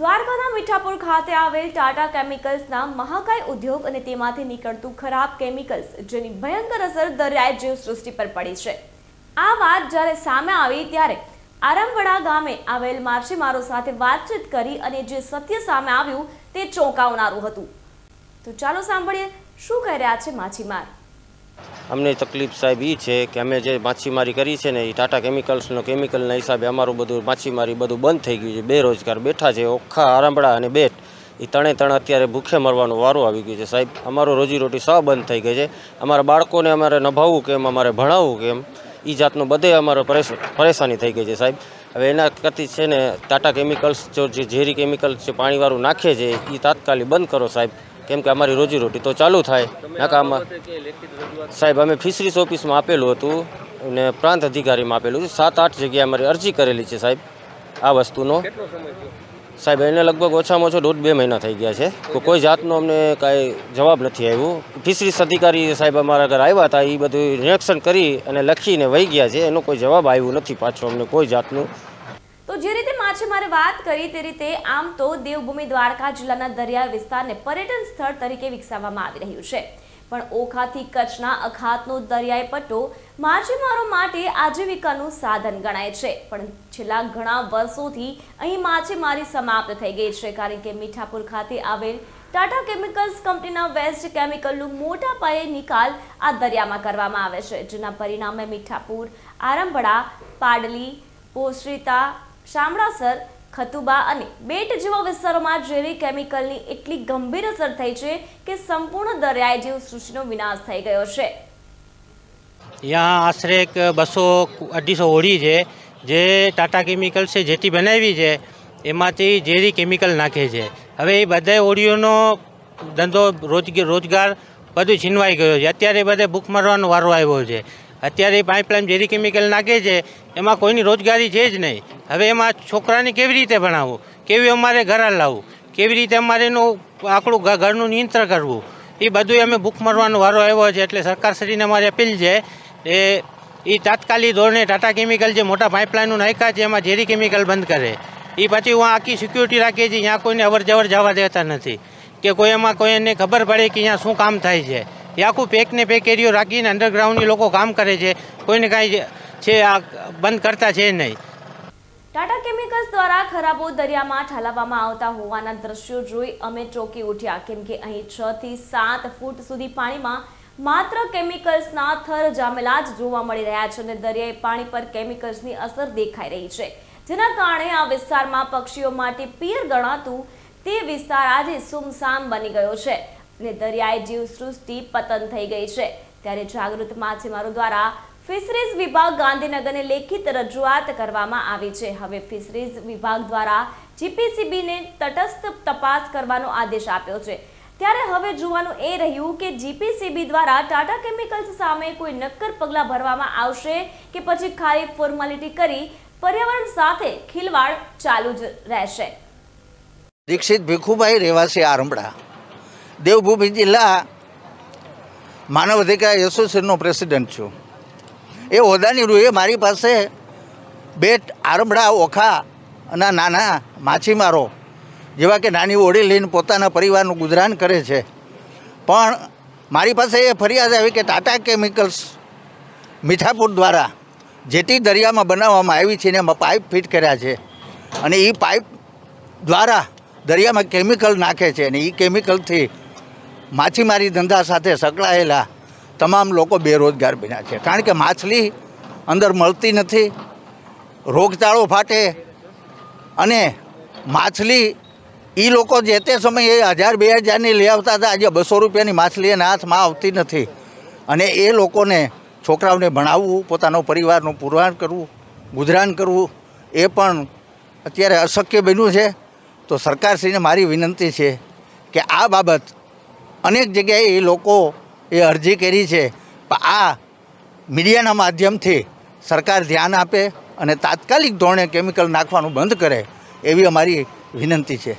દ્વારકાના મીઠાપુર ખાતે આવેલ ટાટા કેમિકલ્સના મહાકાય ઉદ્યોગ અને તેમાંથી નીકળતું ખરાબ કેમિકલ્સ, જેની ભયંકર અસર દરિયાઈ જીવ સૃષ્ટિ પર પડી છે. આ વાત જ્યારે સામે આવી ત્યારે આરમવડા ગામે આવેલ માછીમારો સાથે વાતચીત કરી અને જે સત્ય સામે આવ્યું તે ચોંકાવનારું હતું. તો ચાલો સાંભળીએ શું કહી રહ્યા છે માછીમાર. અમને તકલીફ સાહેબ એ છે કે અમે જે માછીમારી કરી છે ને એ ટાટા કેમિકલ્સનો કેમિકલના હિસાબે અમારું બધું માછીમારી બધું બંધ થઈ ગયું છે. બેરોજગાર બેઠા છે, ઓખા, આરામડા અને બેટ. એ ત્રણે ત્રણ અત્યારે ભૂખે મરવાનો વારો આવી ગયો છે. સાહેબ, અમારો રોજીરોટી સાવ બંધ થઈ ગઈ છે. અમારા બાળકોને અમારે નભાવવું કેમ અમારે ભણાવવું કેમ એ જાતનું બધે અમારે પરેશ- પરેશાની થઈ ગઈ છે સાહેબ. હવે એના કરતી છે ને ટાટા કેમિકલ્સ જો જે ઝેરી કેમિકલ્સ જે પાણીવાળું નાખે છે એ તાત્કાલિક બંધ કરો સાહેબ. કેમ કે અમારી રોજીરોટી તો ચાલુ થાય. નાકામાં સાહેબ અમે ફિશરીસ ઓફિસમાં આપેલું હતું અને પ્રાંત અધિકારીમાં આપેલું હતું. સાત આઠ જગ્યાએ અમારી અરજી કરેલી છે સાહેબ આ વસ્તુનો. સાહેબ એને લગભગ ઓછામાં ઓછો દોઢ બે મહિના થઈ ગયા છે. તો કોઈ જાતનો અમને કાંઈ જવાબ નથી આવ્યું. ફિશરીસ અધિકારી સાહેબ અમારા ઘરે આવ્યા હતા એ બધું નિરીક્ષણ કરી અને લખીને વહી ગયા છે. એનો કોઈ જવાબ આવ્યો નથી પાછો અમને કોઈ જાતનું. તો જે માછીમારે વાત કરી તે રીતે આમ તો દેવભૂમિ દ્વારકા જિલ્લાના દરિયા વિસ્તારને પર્યટન સ્થળ તરીકે વિકસાવવામાં આવી રહ્યું છે. પણ ઓખાથી કચ્છના અખાતનો દરિયાઈ પટ્ટો માછીમારો માટે આજીવિકાનું સાધન ગણાય છે. પણ છેલ્લા ઘણા વર્ષોથી અહીં માછીમારી સમાપ્ત થઈ ગઈ છે. કારણ કે મીઠાપુર ખાતે આવેલ ટાટા કેમિકલ્સ કંપનીના વેસ્ટ કેમિકલનું મોટા પાયે નિકાલ આ દરિયામાં કરવામાં આવે છે, જેના પરિણામે મીઠાપુર આરંભડા પાડલી પોશ્રિતા શામળાસર ખતુબા અને બેટ જેવા વિસ્તારોમાં ઝેરી કેમિકલની એટલી ગંભીર અસર થઈ છે કે સંપૂર્ણ દરિયાઈ જીવ સૃષ્ટિનો વિનાશ થઈ ગયો છે. यहाँ આશરે બસો અઢીસો હોડી છે, જે ટાટા કેમિકલ છે, જેથી બનાવી છે, એમાંથી ઝેરી કેમિકલ નાખે છે. હવે એ બધા હોડીઓનો ધંધો રોજ રોજગાર બધું છીનવાઈ ગયો છે. અત્યારે બધે ભૂખ મરવાનો વારો આવ્યો છે. અત્યારે પાઇપલાઇન ઝેરી કેમિકલ નાખે છે, એમાં કોઈની રોજગારી છે જ નહીં. હવે એમાં છોકરાને કેવી રીતે ભણાવવું? કેવી અમારે ઘર લાવવું કેવી રીતે અમારે એનું આકડું ઘરનું નિયંત્રણ કરવું? એ બધું અમે ભૂખ મરવાનો વારો આવ્યો છે, એટલે સરકારશ્રીને અમારી અપીલ છે, એ એ તાત્કાલિક ધોરણે ટાટા કેમિકલ જે મોટા પાઇપલાઇનનું નાખ્યા છે, એમાં ઝેરી કેમિકલ બંધ કરે. એ પછી હું આખી સિક્યુરિટી રાખીએ છીએ ત્યાં કોઈને અવર જવર જવા દેતા નથી. કે કોઈ એમાં કોઈ એને ખબર પડે કે અહીંયા શું કામ થાય છે. એ આખું પેકને પેક એરિયો રાખીને અંડરગ્રાઉન્ડની લોકો કામ કરે છે. કોઈને કાંઈ છે આ બંધ કરતા છે નહીં. ટાટા કેમિકલ્સ દ્વારા ખરાબો દરિયામાં ઠાલવવામાં આવતા હોવાના દ્રશ્યો જોઈ અમે ચોંકી ઉઠ્યા, કેમ કે અહીં છ થી સાત ફૂટ સુધી પાણીમાં માત્ર કેમિકલ્સના થર જામેલા જ જોવા મળી રહ્યા છે અને દરિયાઈ પાણી પર કેમિકલ્સની અસર દેખાઈ રહી છે. જેના કારણે આ વિસ્તારમાં પક્ષીઓ માટે પિયર ગણાતું તે વિસ્તાર આજે સુમસામ બની ગયો છે. અને દરિયાઈ જીવ સૃષ્ટિ પતન થઈ ગઈ છે. ત્યારે જાગૃત માછીમારો દ્વારા ફિશરીઝ વિભાગ ગાંધીનગરને લેખિત રજૂઆત કરવામાં આવી છે. હવે ફિશરીઝ વિભાગ દ્વારા જીપીસીબીને તટસ્થ તપાસ કરવાનો આદેશ આપ્યો છે. ત્યારે હવે જોવાનું એ રહ્યું કે જીપીસીબી દ્વારા ટાટા કેમિકલ્સ સામે કોઈ નક્કર પગલાં ભરવામાં આવશે કે પછી ખાલી ફોર્માલિટી કરી પર્યાવરણ સાથે ખિલવાડ ચાલુ જ રહેશે. દીક્ષિત ભીખુભાઈ રહેવાસી આરંભડા. દેવભૂમિ જિલ્લા માનવ અધિકાર એસોસિએશનનો પ્રેસિડેન્ટ છું. એ હોદાની રૂએ મારી પાસે બેટ આરમડા ઓખા અને નાના માછીમારો, જેવા કે નાની ઓળી લઈને પોતાના પરિવારનું ગુજરાન કરે છે. પણ મારી પાસે એ ફરિયાદ આવી કે ટાટા કેમિકલ્સ મીઠાપુર દ્વારા જેટી દરિયામાં બનાવવામાં આવી છે ને એમાં પાઇપ ફિટ કર્યા છે. અને એ પાઇપ દ્વારા દરિયામાં કેમિકલ નાખે છે અને એ કેમિકલથી માછીમારી ધંધા સાથે સંકળાયેલા તમામ લોકો બેરોજગાર બન્યા છે. કારણ કે માછલી અંદર મળતી નથી, રોગચાળો ફાટે અને માછલી એ લોકો જે તે સમયે હજાર બે હજારની લઈ આવતા હતા, આજે બસો રૂપિયાની માછલી એના હાથમાં આવતી નથી. અને એ લોકોને છોકરાઓને ભણાવવું, પોતાનો પરિવારનું પુરવાન કરવું, ગુજરાન કરવું, એ પણ અત્યારે અશક્ય બન્યું છે. તો સરકારશ્રીને મારી વિનંતી છે કે આ બાબત અનેક જગ્યાએ એ લોકો એ અરજી કરી છે. આ મીડિયાના માધ્યમથી સરકાર ધ્યાન આપે અને તાત્કાલિક ધોરણે કેમિકલ નાખવાનું બંધ કરે એવી અમારી વિનંતી છે.